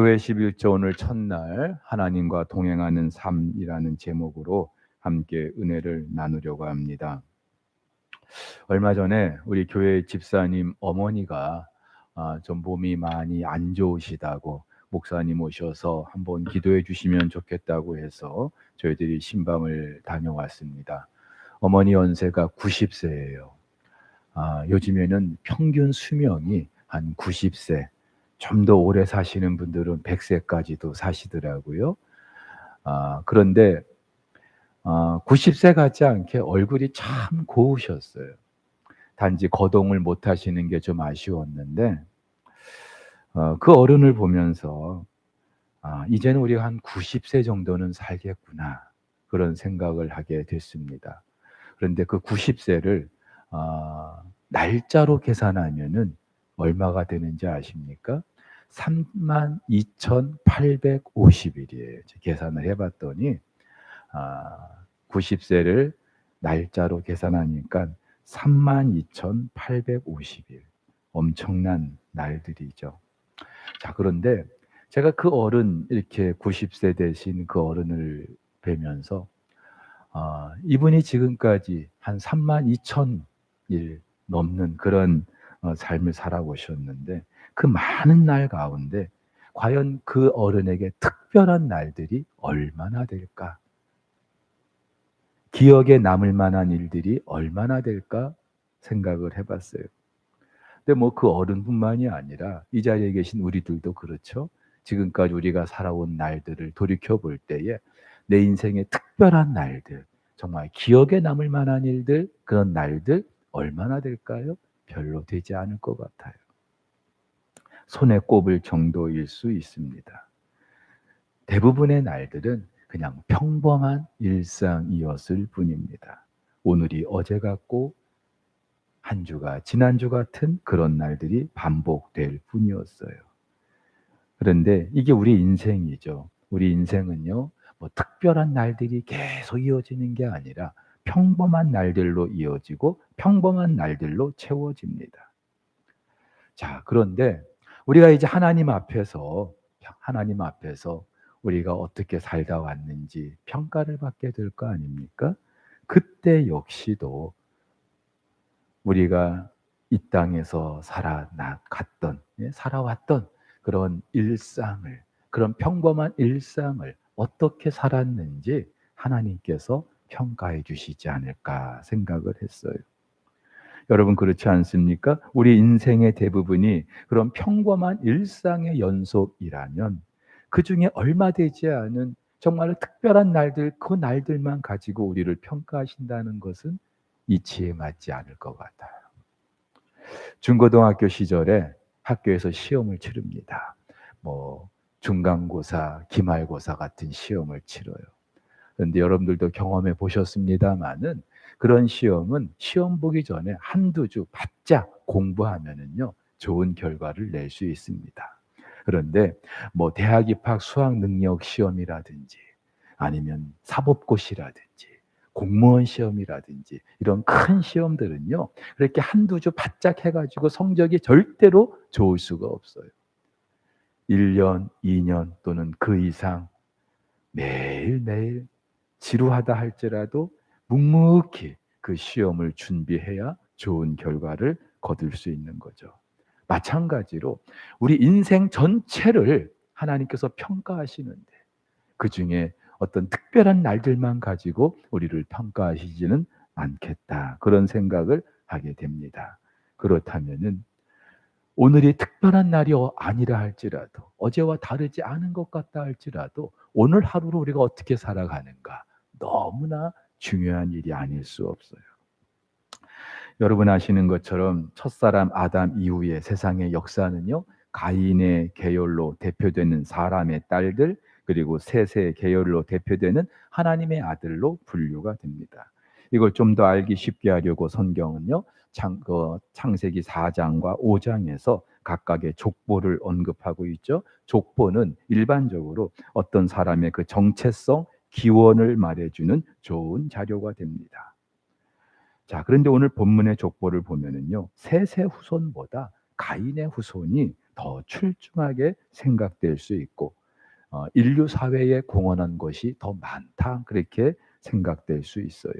교회 11조 오늘 첫날 하나님과 동행하는 삶이라는 제목으로 함께 은혜를 나누려고 합니다. 얼마 전에 우리 교회 집사님 어머니가 아, 좀 몸이 많이 안 좋으시다고 목사님 오셔서 한번 기도해 주시면 좋겠다고 해서 저희들이 신방을 다녀왔습니다. 어머니 연세가 90세예요. 아, 요즘에는 평균 수명이 한 90세, 좀 더 오래 사시는 분들은 100세까지도 사시더라고요. 아, 그런데 아, 90세 같지 않게 얼굴이 참 고우셨어요. 단지 거동을 못 하시는 게 좀 아쉬웠는데 어, 그 어른을 보면서 아, 이제는 우리가 한 90세 정도는 살겠구나 그런 생각을 하게 됐습니다. 그런데 그 90세를 아, 날짜로 계산하면은 얼마가 되는지 아십니까? 32,850일이에요. 계산을 해봤더니 아, 90세를 날짜로 계산하니까 32,850일. 엄청난 날들이죠. 자, 그런데 제가 그 어른, 이렇게 90세 되신 그 어른을 뵈면서, 아, 이분이 지금까지 한 3만 2천 일 넘는 그런 어, 삶을 살아오셨는데, 그 많은 날 가운데, 과연 그 어른에게 특별한 날들이 얼마나 될까? 기억에 남을 만한 일들이 얼마나 될까 생각을 해봤어요. 근데 뭐 그 어른뿐만이 아니라 이 자리에 계신 우리들도 그렇죠. 지금까지 우리가 살아온 날들을 돌이켜 볼 때에 내 인생의 특별한 날들, 정말 기억에 남을 만한 일들, 그런 날들 얼마나 될까요? 별로 되지 않을 것 같아요. 손에 꼽을 정도일 수 있습니다. 대부분의 날들은 그냥 평범한 일상이었을 뿐입니다. 오늘이 어제 같고 한 주가 지난주 같은 그런 날들이 반복될 뿐이었어요. 그런데 이게 우리 인생이죠. 우리 인생은요, 뭐 특별한 날들이 계속 이어지는 게 아니라 평범한 날들로 이어지고 평범한 날들로 채워집니다. 자, 그런데 우리가 이제 하나님 앞에서 하나님 앞에서 우리가 어떻게 살다 왔는지 평가를 받게 될 거 아닙니까? 그때 역시도 우리가 이 땅에서 살아갔던, 예, 살아왔던 그런 일상을, 그런 평범한 일상을 어떻게 살았는지 하나님께서 평가해 주시지 않을까 생각을 했어요. 여러분 그렇지 않습니까? 우리 인생의 대부분이 그런 평범한 일상의 연속이라면 그 중에 얼마 되지 않은 정말로 특별한 날들, 그 날들만 가지고 우리를 평가하신다는 것은 이치에 맞지 않을 것 같아요. 중고등학교 시절에 학교에서 시험을 치릅니다. 뭐, 중간고사, 기말고사 같은 시험을 치러요. 그런데 여러분들도 경험해 보셨습니다만은 그런 시험은 시험 보기 전에 한두 주 바짝 공부하면은요, 좋은 결과를 낼 수 있습니다. 그런데 뭐 대학 입학 수학 능력 시험이라든지 아니면 사법고시라든지 공무원 시험이라든지 이런 큰 시험들은요. 그렇게 한두 주 바짝 해가지고 성적이 절대로 좋을 수가 없어요. 1년, 2년 또는 그 이상 매일매일 지루하다 할지라도 묵묵히 그 시험을 준비해야 좋은 결과를 거둘 수 있는 거죠. 마찬가지로 우리 인생 전체를 하나님께서 평가하시는데 그 중에 어떤 특별한 날들만 가지고 우리를 평가하시지는 않겠다. 그런 생각을 하게 됩니다. 그렇다면은 오늘이 특별한 날이 아니라 할지라도 어제와 다르지 않은 것 같다 할지라도 오늘 하루를 우리가 어떻게 살아가는가 너무나 중요한 일이 아닐 수 없어요. 여러분 아시는 것처럼 첫사람 아담 이후의 세상의 역사는요. 가인의 계열로 대표되는 사람의 딸들 그리고 셋의 계열로 대표되는 하나님의 아들로 분류가 됩니다. 이걸 좀 더 알기 쉽게 하려고 성경은요. 창, 그 창세기 4장과 5장에서 각각의 족보를 언급하고 있죠. 족보는 일반적으로 어떤 사람의 그 정체성, 기원을 말해주는 좋은 자료가 됩니다. 자, 그런데 오늘 본문의 족보를 보면은요. 셋의 후손보다 가인의 후손이 더 출중하게 생각될 수 있고 어, 인류 사회에 공헌한 것이 더 많다 그렇게 생각될 수 있어요.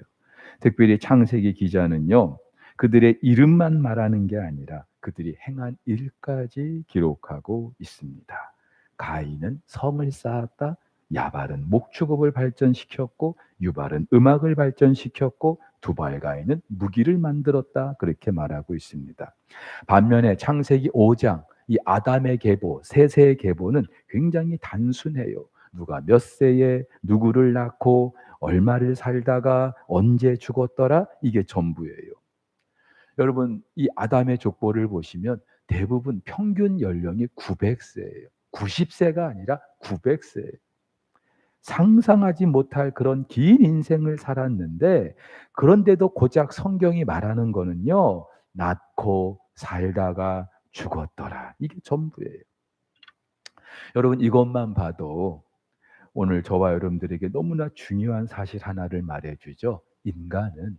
특별히 창세기 기자는요. 그들의 이름만 말하는 게 아니라 그들이 행한 일까지 기록하고 있습니다. 가인은 성을 쌓았다. 야발은 목축업을 발전시켰고 유발은 음악을 발전시켰고 두발가인은 무기를 만들었다 그렇게 말하고 있습니다. 반면에 창세기 5장 이 아담의 계보, 셋의 계보는 굉장히 단순해요. 누가 몇 세에 누구를 낳고 얼마를 살다가 언제 죽었더라 이게 전부예요. 여러분 이 아담의 족보를 보시면 대부분 평균 연령이 900세예요. 90세가 아니라 900세예요. 상상하지 못할 그런 긴 인생을 살았는데 그런데도 고작 성경이 말하는 거는요. 낳고 살다가 죽었더라. 이게 전부예요. 여러분 이것만 봐도 오늘 저와 여러분들에게 너무나 중요한 사실 하나를 말해 주죠. 인간은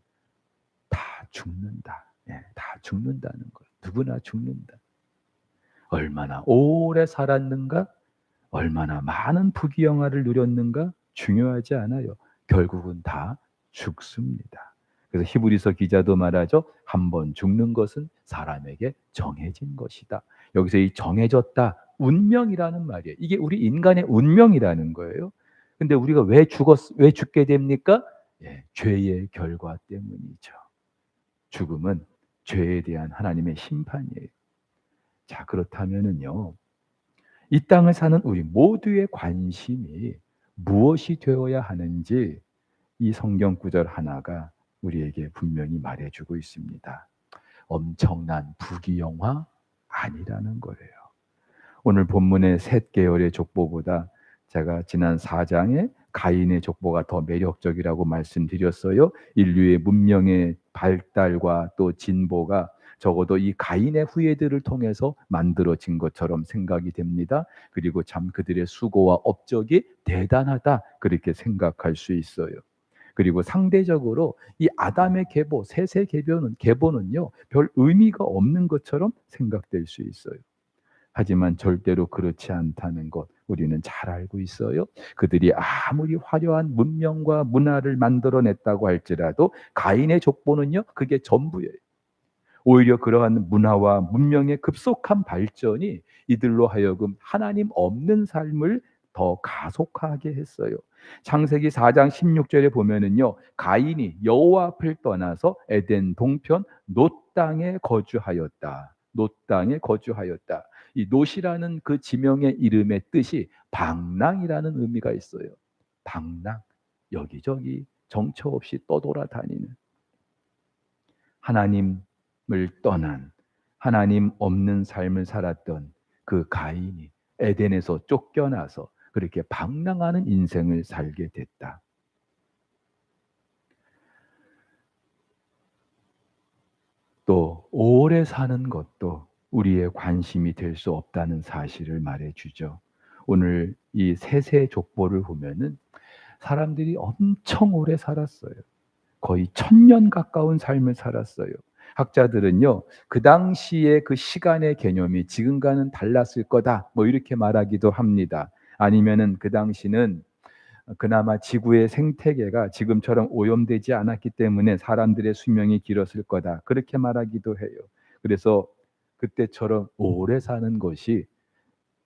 다 죽는다. 예, 다 죽는다는 거. 누구나 죽는다. 얼마나 오래 살았는가? 얼마나 많은 부귀영화를 누렸는가? 중요하지 않아요. 결국은 다 죽습니다. 그래서 히브리서 기자도 말하죠. 한 번 죽는 것은 사람에게 정해진 것이다. 여기서 이 정해졌다. 운명이라는 말이에요. 이게 우리 인간의 운명이라는 거예요. 근데 우리가 왜 죽었, 왜 죽게 됩니까? 예, 죄의 결과 때문이죠. 죽음은 죄에 대한 하나님의 심판이에요. 자, 그렇다면은요. 이 땅을 사는 우리 모두의 관심이 무엇이 되어야 하는지 이 성경 구절 하나가 우리에게 분명히 말해주고 있습니다. 엄청난 부귀영화 아니라는 거예요. 오늘 본문의 셋 계열의 족보보다 제가 지난 4장에 가인의 족보가 더 매력적이라고 말씀드렸어요. 인류의 문명의 발달과 또 진보가 적어도 이 가인의 후예들을 통해서 만들어진 것처럼 생각이 됩니다. 그리고 참 그들의 수고와 업적이 대단하다 그렇게 생각할 수 있어요. 그리고 상대적으로 이 아담의 계보, 셋의 계보는 계보는요 별 의미가 없는 것처럼 생각될 수 있어요. 하지만 절대로 그렇지 않다는 것 우리는 잘 알고 있어요. 그들이 아무리 화려한 문명과 문화를 만들어냈다고 할지라도 가인의 족보는요 그게 전부예요. 오히려 그러한 문화와 문명의 급속한 발전이 이들로 하여금 하나님 없는 삶을 더 가속하게 했어요. 창세기 4장 16절에 보면은요. 가인이 여호와 앞을 떠나서 에덴 동편 놋 땅에 거주하였다. 놋 땅에 거주하였다. 이 놋이라는 그 지명의 이름의 뜻이 방랑이라는 의미가 있어요. 방랑. 여기저기 정처 없이 떠돌아다니는 하나님을 떠난 하나님 없는 삶을 살았던 그 가인이 에덴에서 쫓겨나서 그렇게 방랑하는 인생을 살게 됐다. 또 오래 사는 것도 우리의 관심이 될 수 없다는 사실을 말해 주죠. 오늘 이 세세 족보를 보면은 사람들이 엄청 오래 살았어요. 거의 천년 가까운 삶을 살았어요. 학자들은요, 그 당시의 그 시간의 개념이 지금과는 달랐을 거다. 뭐 이렇게 말하기도 합니다. 아니면은 그 당시는 그나마 지구의 생태계가 지금처럼 오염되지 않았기 때문에 사람들의 수명이 길었을 거다. 그렇게 말하기도 해요. 그래서 그때처럼 오래 사는 것이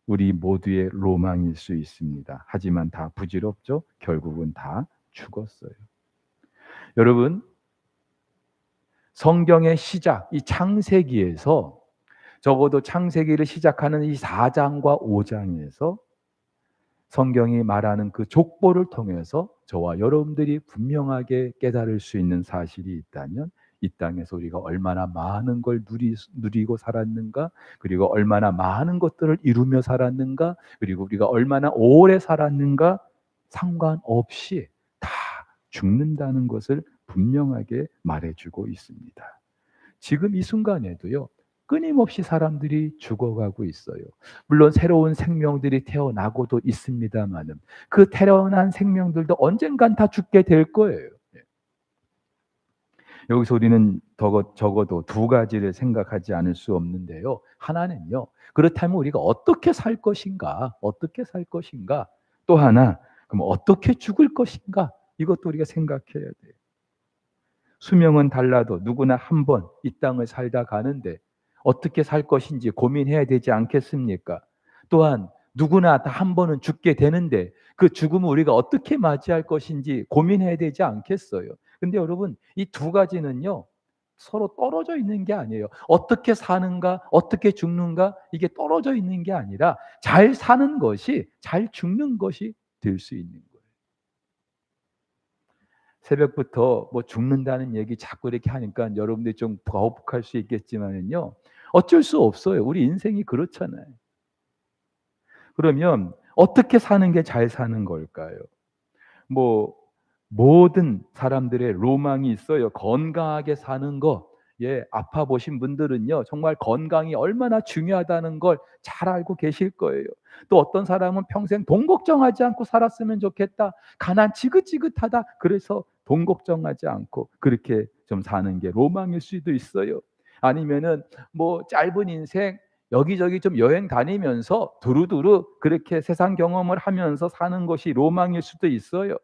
우리 모두의 로망일 수 있습니다. 하지만 다 부질없죠. 결국은 다 죽었어요. 여러분, 성경의 시작, 이 창세기에서 적어도 창세기를 시작하는 이 4장과 5장에서 성경이 말하는 그 족보를 통해서 저와 여러분들이 분명하게 깨달을 수 있는 사실이 있다면 이 땅에서 우리가 얼마나 많은 걸 누리, 누리고 살았는가, 그리고 얼마나 많은 것들을 이루며 살았는가, 그리고 우리가 얼마나 오래 살았는가, 상관없이 다 죽는다는 것을 분명하게 말해주고 있습니다. 지금 이 순간에도요, 끊임없이 사람들이 죽어가고 있어요. 물론 새로운 생명들이 태어나고도 있습니다만은 그 태어난 생명들도 언젠간 다 죽게 될 거예요. 여기서 우리는 더- 적어도 두 가지를 생각하지 않을 수 없는데요. 하나는요. 그렇다면 우리가 어떻게 살 것인가? 어떻게 살 것인가? 또 하나, 그럼 어떻게 죽을 것인가? 이것도 우리가 생각해야 돼요. 수명은 달라도 누구나 한 번 이 땅을 살다 가는데 어떻게 살 것인지 고민해야 되지 않겠습니까? 또한 누구나 다 한 번은 죽게 되는데 그 죽음을 우리가 어떻게 맞이할 것인지 고민해야 되지 않겠어요? 근데 여러분 이 두 가지는요 서로 떨어져 있는 게 아니에요. 어떻게 사는가, 어떻게 죽는가 이게 떨어져 있는 게 아니라 잘 사는 것이 잘 죽는 것이 될 수 있는 거예요. 새벽부터 뭐 죽는다는 얘기 자꾸 이렇게 하니까 여러분들이 좀 거북할 수 있겠지만은요. 어쩔 수 없어요. 우리 인생이 그렇잖아요. 그러면 어떻게 사는 게 잘 사는 걸까요? 뭐 모든 사람들의 로망이 있어요. 건강하게 사는 거. 예, 아파 보신 분들은요. 정말 건강이 얼마나 중요하다는 걸 잘 알고 계실 거예요. 또 어떤 사람은 평생 돈 걱정하지 않고 살았으면 좋겠다. 가난 지긋지긋하다. 그래서 돈 걱정하지 않고 그렇게 좀 사는 게 로망일 수도 있어요. 아니면은 뭐 짧은 인생 여기저기 좀 여행 다니면서 두루두루 그렇게 세상 경험을 하면서 사는 것이 로망일 수도 있어요.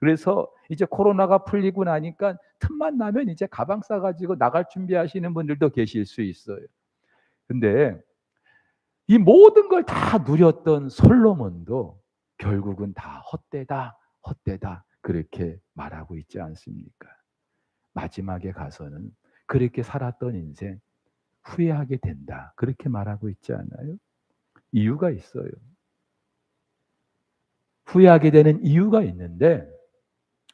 그래서 이제 코로나가 풀리고 나니까 틈만 나면 이제 가방 싸가지고 나갈 준비하시는 분들도 계실 수 있어요. 근데 이 모든 걸 다 누렸던 솔로몬도 결국은 다 헛되다, 헛되다 그렇게 말하고 있지 않습니까? 마지막에 가서는 그렇게 살았던 인생 후회하게 된다. 그렇게 말하고 있지 않아요? 이유가 있어요. 후회하게 되는 이유가 있는데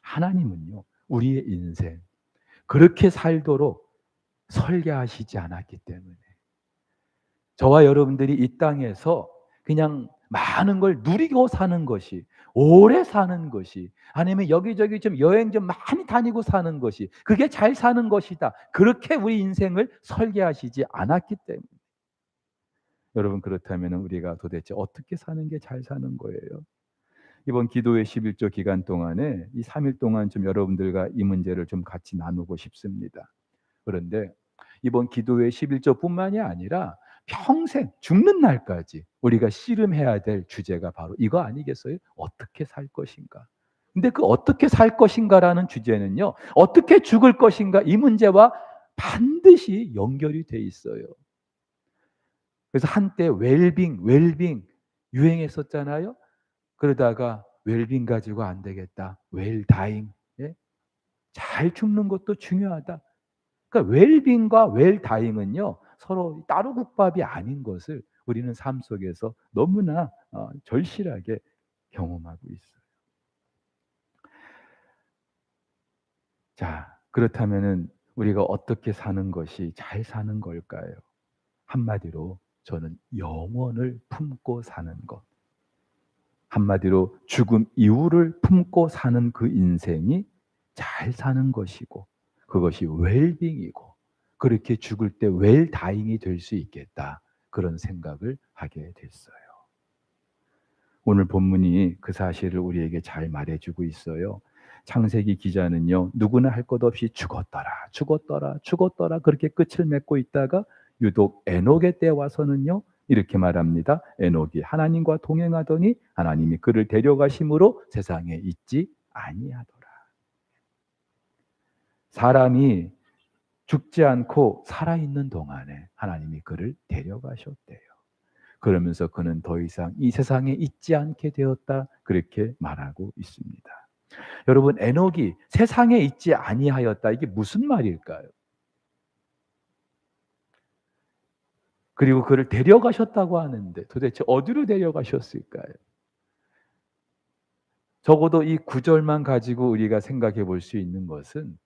하나님은요, 우리의 인생 그렇게 살도록 설계하시지 않았기 때문에 저와 여러분들이 이 땅에서 그냥 많은 걸 누리고 사는 것이 오래 사는 것이 아니면 여기저기 좀 여행 좀 많이 다니고 사는 것이 그게 잘 사는 것이다. 그렇게 우리 인생을 설계하시지 않았기 때문에 여러분 그렇다면 우리가 도대체 어떻게 사는 게 잘 사는 거예요? 이번 기도회 11조 기간 동안에 이 3일 동안 좀 여러분들과 이 문제를 좀 같이 나누고 싶습니다. 그런데 이번 기도회 11조뿐만이 아니라 평생 죽는 날까지 우리가 씨름해야 될 주제가 바로 이거 아니겠어요? 어떻게 살 것인가? 근데 그 어떻게 살 것인가라는 주제는요. 어떻게 죽을 것인가 이 문제와 반드시 연결이 돼 있어요. 그래서 한때 웰빙, 웰빙 유행했었잖아요. 그러다가 웰빙 가지고 안 되겠다. 웰다잉. 예? 잘 죽는 것도 중요하다. 그러니까 웰빙과 웰다잉은요. 서로 따로 국밥이 아닌 것을 우리는 삶 속에서 너무나 어, 절실하게 경험하고 있어요. 자, 그렇다면은 우리가 어떻게 사는 것이 잘 사는 걸까요? 한마디로 저는 영원을 품고 사는 것. 한마디로 죽음 이후를 품고 사는 그 인생이 잘 사는 것이고 그것이 웰빙이고 그렇게 죽을 때 웰다잉이 될 수 있겠다. 그런 생각을 하게 됐어요. 오늘 본문이 그 사실을 우리에게 잘 말해주고 있어요. 창세기 기자는요, 누구나 할 것 없이 죽었더라, 죽었더라, 죽었더라, 그렇게 끝을 맺고 있다가 유독 에녹의 때 와서는요, 이렇게 말합니다. 에녹이 하나님과 동행하더니 하나님이 그를 데려가심으로 세상에 있지 아니하더라. 사람이 죽지 않고 살아있는 동안에 하나님이 그를 데려가셨대요. 그러면서 그는 더 이상 이 세상에 있지 않게 되었다. 그렇게 말하고 있습니다. 여러분, 에녹이 세상에 있지 아니하였다. 이게 무슨 말일까요? 그리고 그를 데려가셨다고 하는데 도대체 어디로 데려가셨을까요? 적어도 이 구절만 가지고 우리가 생각해 볼 수 있는 것은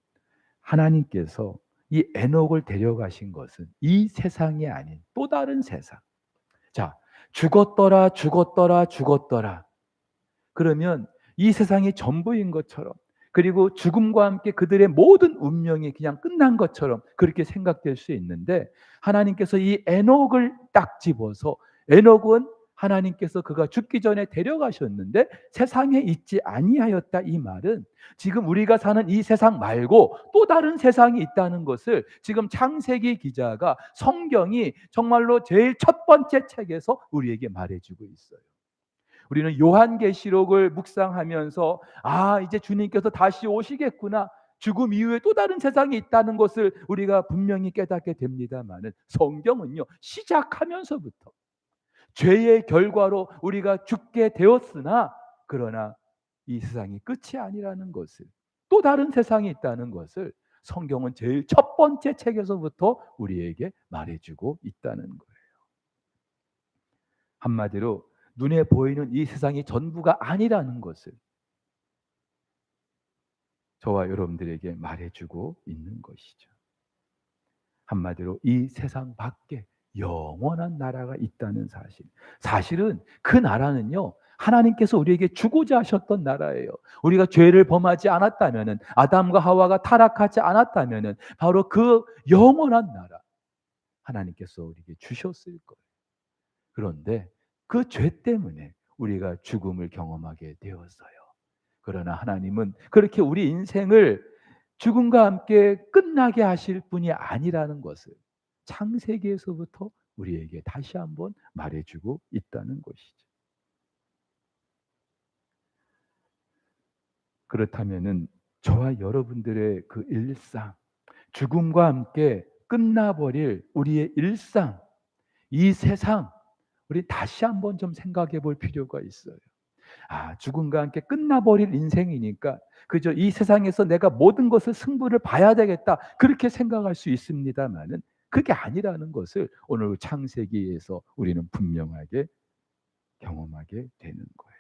하나님께서 이 에녹을 데려가신 것은 이 세상이 아닌 또 다른 세상. 자, 죽었더라, 죽었더라, 죽었더라. 그러면 이 세상이 전부인 것처럼 그리고 죽음과 함께 그들의 모든 운명이 그냥 끝난 것처럼 그렇게 생각될 수 있는데 하나님께서 이 에녹을 딱 집어서 에녹은 하나님께서 그가 죽기 전에 데려가셨는데 세상에 있지 아니하였다 이 말은 지금 우리가 사는 이 세상 말고 또 다른 세상이 있다는 것을 지금 창세기 기자가 성경이 정말로 제일 첫 번째 책에서 우리에게 말해주고 있어요. 우리는 요한계시록을 묵상하면서 아 이제 주님께서 다시 오시겠구나 죽음 이후에 또 다른 세상이 있다는 것을 우리가 분명히 깨닫게 됩니다만은 성경은요 시작하면서부터 죄의 결과로 우리가 죽게 되었으나 그러나 이 세상이 끝이 아니라는 것을 또 다른 세상이 있다는 것을 성경은 제일 첫 번째 책에서부터 우리에게 말해주고 있다는 거예요. 한마디로 눈에 보이는 이 세상이 전부가 아니라는 것을 저와 여러분들에게 말해주고 있는 것이죠. 한마디로 이 세상 밖에 영원한 나라가 있다는 사실. 사실은 그 나라는요, 하나님께서 우리에게 주고자 하셨던 나라예요. 우리가 죄를 범하지 않았다면은, 아담과 하와가 타락하지 않았다면은, 바로 그 영원한 나라, 하나님께서 우리에게 주셨을 거예요. 그런데 그 죄 때문에 우리가 죽음을 경험하게 되었어요. 그러나 하나님은 그렇게 우리 인생을 죽음과 함께 끝나게 하실 분이 아니라는 것을 창세기에서부터 우리에게 다시 한번 말해주고 있다는 것이죠. 그렇다면은 저와 여러분들의 그 일상, 죽음과 함께 끝나버릴 우리의 일상, 이 세상, 우리 다시 한번 좀 생각해 볼 필요가 있어요. 아, 죽음과 함께 끝나버릴 인생이니까 그저 이 세상에서 내가 모든 것을 승부를 봐야 되겠다. 그렇게 생각할 수 있습니다만은 그게 아니라는 것을 오늘 창세기에서 우리는 분명하게 경험하게 되는 거예요.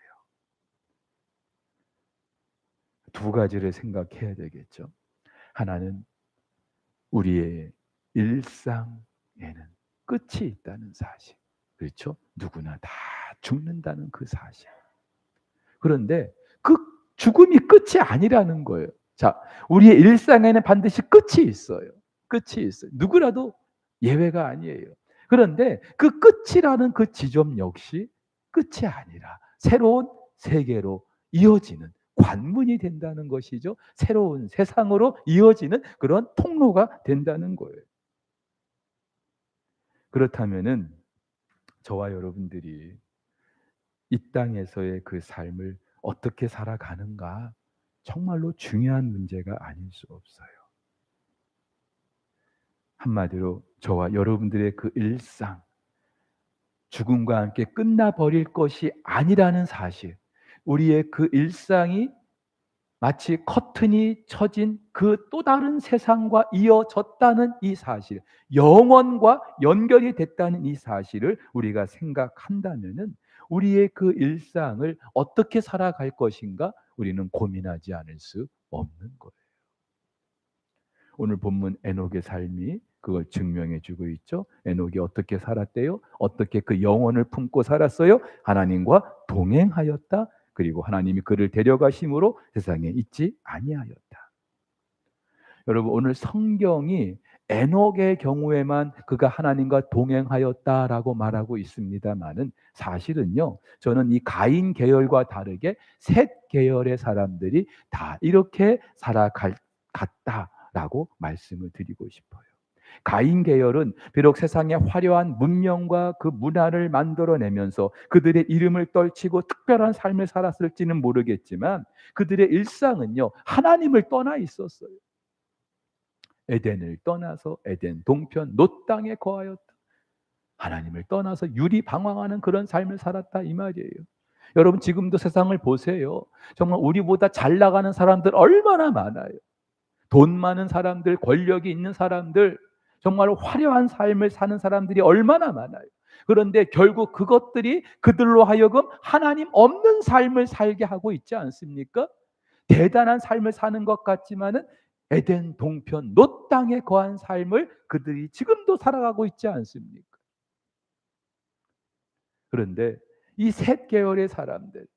두 가지를 생각해야 되겠죠. 하나는 우리의 일상에는 끝이 있다는 사실. 그렇죠? 누구나 다 죽는다는 그 사실. 그런데 그 죽음이 끝이 아니라는 거예요. 자, 우리의 일상에는 반드시 끝이 있어요. 끝이 있어요. 누구라도 예외가 아니에요. 그런데 그 끝이라는 그 지점 역시 끝이 아니라 새로운 세계로 이어지는 관문이 된다는 것이죠. 새로운 세상으로 이어지는 그런 통로가 된다는 거예요. 그렇다면은 저와 여러분들이 이 땅에서의 그 삶을 어떻게 살아가는가 정말로 중요한 문제가 아닐 수 없어요. 한마디로 저와 여러분들의 그 일상, 죽음과 함께 끝나버릴 것이 아니라는 사실, 우리의 그 일상이 마치 커튼이 쳐진 그 또 다른 세상과 이어졌다는 이 사실, 영원과 연결이 됐다는 이 사실을 우리가 생각한다면은 우리의 그 일상을 어떻게 살아갈 것인가 우리는 고민하지 않을 수 없는 거예요. 오늘 본문 에녹의 삶이 그걸 증명해 주고 있죠. 에녹이 어떻게 살았대요? 어떻게 그 영혼을 품고 살았어요? 하나님과 동행하였다. 그리고 하나님이 그를 데려가심으로 세상에 있지 아니하였다. 여러분 오늘 성경이 에녹의 경우에만 그가 하나님과 동행하였다라고 말하고 있습니다만은 사실은요. 저는 이 가인 계열과 다르게 셋 계열의 사람들이 다 이렇게 살아갔다라고 말씀을 드리고 싶어요. 가인 계열은 비록 세상에 화려한 문명과 그 문화를 만들어내면서 그들의 이름을 떨치고 특별한 삶을 살았을지는 모르겠지만 그들의 일상은요 하나님을 떠나 있었어요. 에덴을 떠나서 에덴 동편 노 땅에 거하였다. 하나님을 떠나서 유리 방황하는 그런 삶을 살았다 이 말이에요. 여러분 지금도 세상을 보세요. 정말 우리보다 잘 나가는 사람들 얼마나 많아요. 돈 많은 사람들, 권력이 있는 사람들, 정말 화려한 삶을 사는 사람들이 얼마나 많아요. 그런데 결국 그것들이 그들로 하여금 하나님 없는 삶을 살게 하고 있지 않습니까? 대단한 삶을 사는 것 같지만은 에덴 동편 노 땅에 거한 삶을 그들이 지금도 살아가고 있지 않습니까? 그런데 이 셋 계열의 사람들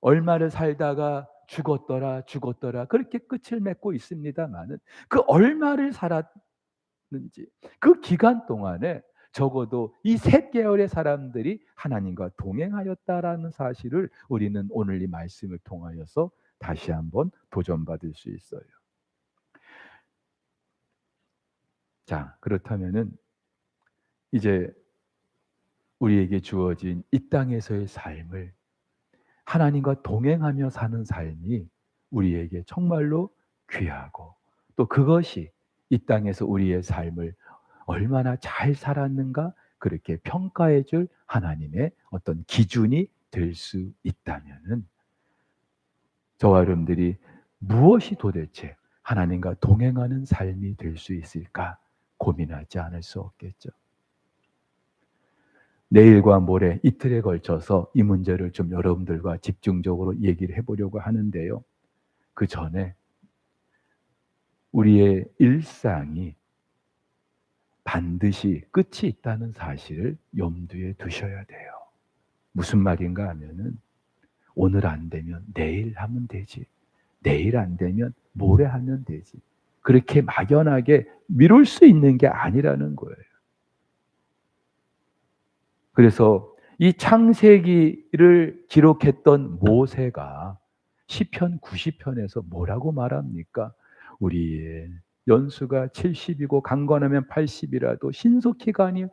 얼마를 살다가 죽었더라 죽었더라 그렇게 끝을 맺고 있습니다만은 그 얼마를 살았 는지 그 기간 동안에 적어도 이 셋 계열의 사람들이 하나님과 동행하였다라는 사실을 우리는 오늘 이 말씀을 통하여서 다시 한번 도전받을 수 있어요. 자, 그렇다면은 이제 우리에게 주어진 이 땅에서의 삶을 하나님과 동행하며 사는 삶이 우리에게 정말로 귀하고 또 그것이 이 땅에서 우리의 삶을 얼마나 잘 살았는가 그렇게 평가해 줄 하나님의 어떤 기준이 될 수 있다면은 저와 여러분들이 무엇이 도대체 하나님과 동행하는 삶이 될 수 있을까 고민하지 않을 수 없겠죠. 내일과 모레 이틀에 걸쳐서 이 문제를 좀 여러분들과 집중적으로 얘기를 해보려고 하는데요. 그 전에 우리의 일상이 반드시 끝이 있다는 사실을 염두에 두셔야 돼요. 무슨 말인가 하면은 오늘 안 되면 내일 하면 되지. 내일 안 되면 모레 하면 되지. 그렇게 막연하게 미룰 수 있는 게 아니라는 거예요. 그래서 이 창세기를 기록했던 모세가 시편 90편에서 뭐라고 말합니까? 우리의 연수가 70이고 강건하면 80이라도 신속히 가니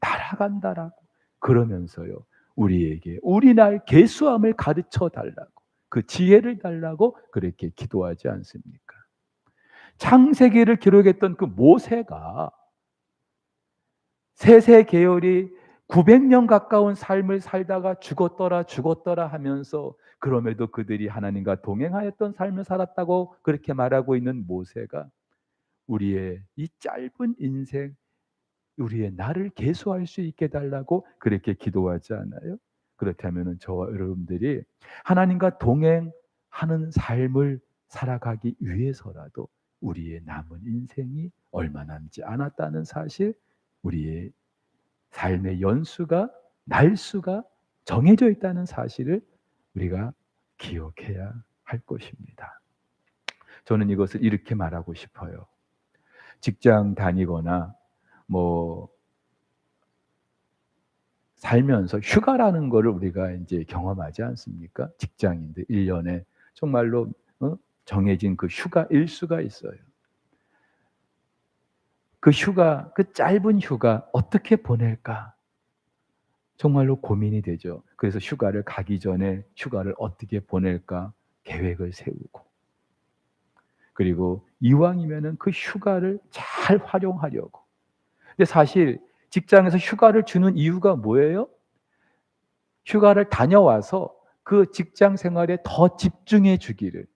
날아간다라고 그러면서요. 우리에게 우리 날 계수함을 가르쳐 달라고 그 지혜를 달라고 그렇게 기도하지 않습니까? 창세기를 기록했던 그 모세가 세세 계열이 900년 가까운 삶을 살다가 죽었더라 죽었더라 하면서 그럼에도 그들이 하나님과 동행하였던 삶을 살았다고 그렇게 말하고 있는 모세가 우리의 이 짧은 인생 우리의 나를 계수할 수 있게 달라고 그렇게 기도하지 않아요? 그렇다면 저와 여러분들이 하나님과 동행하는 삶을 살아가기 위해서라도 우리의 남은 인생이 얼마 남지 않았다는 사실, 우리의 삶의 연수가 날수가 정해져 있다는 사실을 우리가 기억해야 할 것입니다. 저는 이것을 이렇게 말하고 싶어요. 직장 다니거나 뭐 살면서 휴가라는 것을 우리가 이제 경험하지 않습니까? 직장인들 1년에 정말로 어? 정해진 그 휴가 일수가 있어요. 그 휴가, 그 짧은 휴가 어떻게 보낼까? 정말로 고민이 되죠. 그래서 휴가를 가기 전에 휴가를 어떻게 보낼까 계획을 세우고 그리고 이왕이면은 그 휴가를 잘 활용하려고. 근데 사실 직장에서 휴가를 주는 이유가 뭐예요? 휴가를 다녀와서 그 직장 생활에 더 집중해 주기를.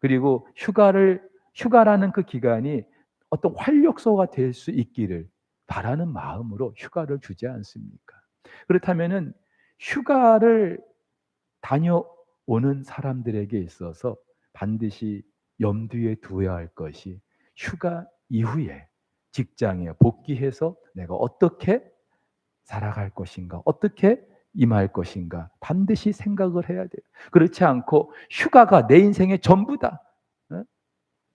그리고 휴가를 휴가라는 그 기간이 어떤 활력소가 될 수 있기를 바라는 마음으로 휴가를 주지 않습니까? 그렇다면은 휴가를 다녀오는 사람들에게 있어서 반드시 염두에 두어야 할 것이 휴가 이후에 직장에 복귀해서 내가 어떻게 살아갈 것인가, 어떻게 임할 것인가 반드시 생각을 해야 돼요. 그렇지 않고 휴가가 내 인생의 전부다.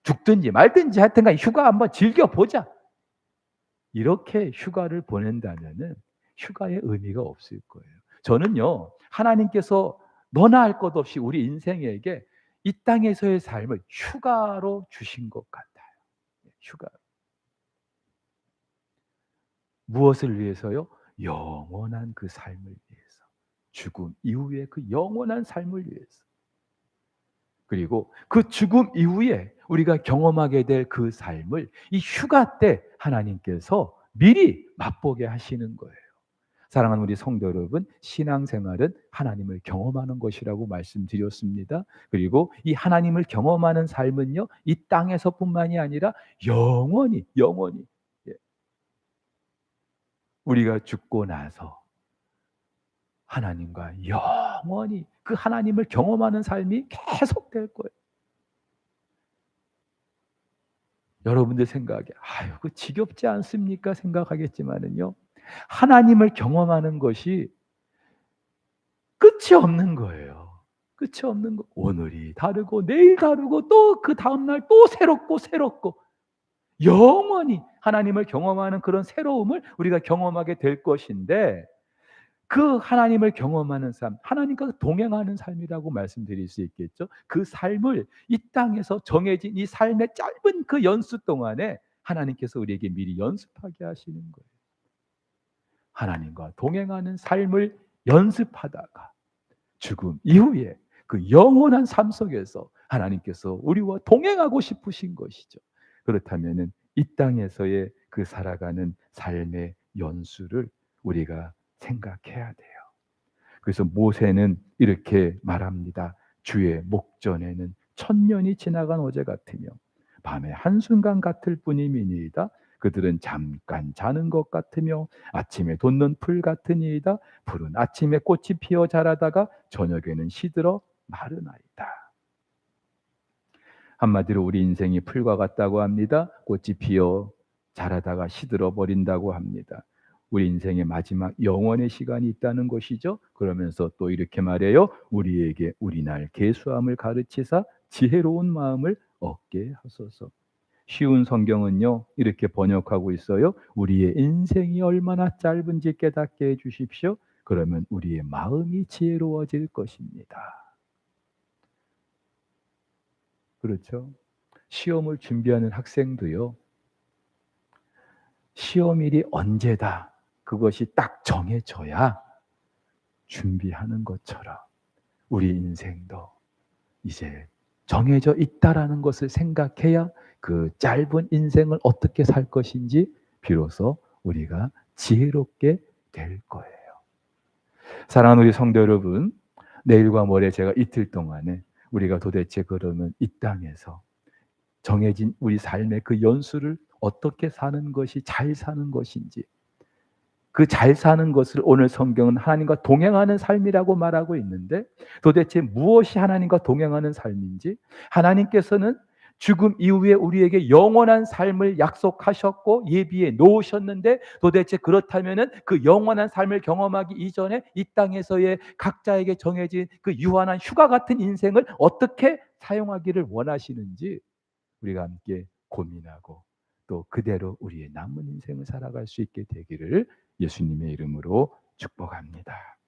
죽든지 말든지 하여튼간 휴가 한번 즐겨보자. 이렇게 휴가를 보낸다면은 휴가의 의미가 없을 거예요. 저는요, 하나님께서 너나 할 것 없이 우리 인생에게 이 땅에서의 삶을 휴가로 주신 것 같아요. 휴가. 무엇을 위해서요? 영원한 그 삶을 위해서. 죽음 이후의 그 영원한 삶을 위해서. 그리고 그 죽음 이후에 우리가 경험하게 될 그 삶을 이 휴가 때 하나님께서 미리 맛보게 하시는 거예요. 사랑하는 우리 성도 여러분, 신앙생활은 하나님을 경험하는 것이라고 말씀드렸습니다. 그리고 이 하나님을 경험하는 삶은요, 이 땅에서뿐만이 아니라 영원히, 영원히 예. 우리가 죽고 나서 하나님과 영원히 그 하나님을 경험하는 삶이 계속될 거예요. 여러분들 생각에 아유 그 지겹지 않습니까 생각하겠지만은요 하나님을 경험하는 것이 끝이 없는 거예요. 끝이 없는 거. 오늘이 다르고 내일 다르고 또 그 다음 날 또 새롭고 새롭고 영원히 하나님을 경험하는 그런 새로움을 우리가 경험하게 될 것인데 그 하나님을 경험하는 삶, 하나님과 동행하는 삶이라고 말씀드릴 수 있겠죠. 그 삶을 이 땅에서 정해진 이 삶의 짧은 그 연수 동안에 하나님께서 우리에게 미리 연습하게 하시는 거예요. 하나님과 동행하는 삶을 연습하다가 죽음 이후에 그 영원한 삶 속에서 하나님께서 우리와 동행하고 싶으신 것이죠. 그렇다면은 이 땅에서의 그 살아가는 삶의 연수를 우리가 생각해야 돼요. 그래서 모세는 이렇게 말합니다. 주의 목전에는 천년이 지나간 어제 같으며 밤에 한순간 같을 뿐이니이다. 그들은 잠깐 자는 것 같으며 아침에 돋는 풀 같으니이다. 풀은 아침에 꽃이 피어 자라다가 저녁에는 시들어 마르나이다. 한마디로 우리 인생이 풀과 같다고 합니다. 꽃이 피어 자라다가 시들어 버린다고 합니다. 우리 인생의 마지막 영원의 시간이 있다는 것이죠. 그러면서 또 이렇게 말해요. 우리에게 우리 날 계수함을 가르치사 지혜로운 마음을 얻게 하소서. 쉬운 성경은요. 이렇게 번역하고 있어요. 우리의 인생이 얼마나 짧은지 깨닫게 해 주십시오. 그러면 우리의 마음이 지혜로워질 것입니다. 그렇죠? 시험을 준비하는 학생도요. 시험일이 언제다. 그것이 딱 정해져야 준비하는 것처럼 우리 인생도 이제 정해져 있다라는 것을 생각해야 그 짧은 인생을 어떻게 살 것인지 비로소 우리가 지혜롭게 될 거예요. 사랑하는 우리 성도 여러분, 내일과 모레 제가 이틀 동안에 우리가 도대체 그러면 이 땅에서 정해진 우리 삶의 그 연수를 어떻게 사는 것이 잘 사는 것인지 그 잘 사는 것을 오늘 성경은 하나님과 동행하는 삶이라고 말하고 있는데 도대체 무엇이 하나님과 동행하는 삶인지 하나님께서는 죽음 이후에 우리에게 영원한 삶을 약속하셨고 예비해 놓으셨는데 도대체 그렇다면은 그 영원한 삶을 경험하기 이전에 이 땅에서의 각자에게 정해진 그 유한한 휴가 같은 인생을 어떻게 사용하기를 원하시는지 우리가 함께 고민하고 또 그대로 우리의 남은 인생을 살아갈 수 있게 되기를 예수님의 이름으로 축복합니다.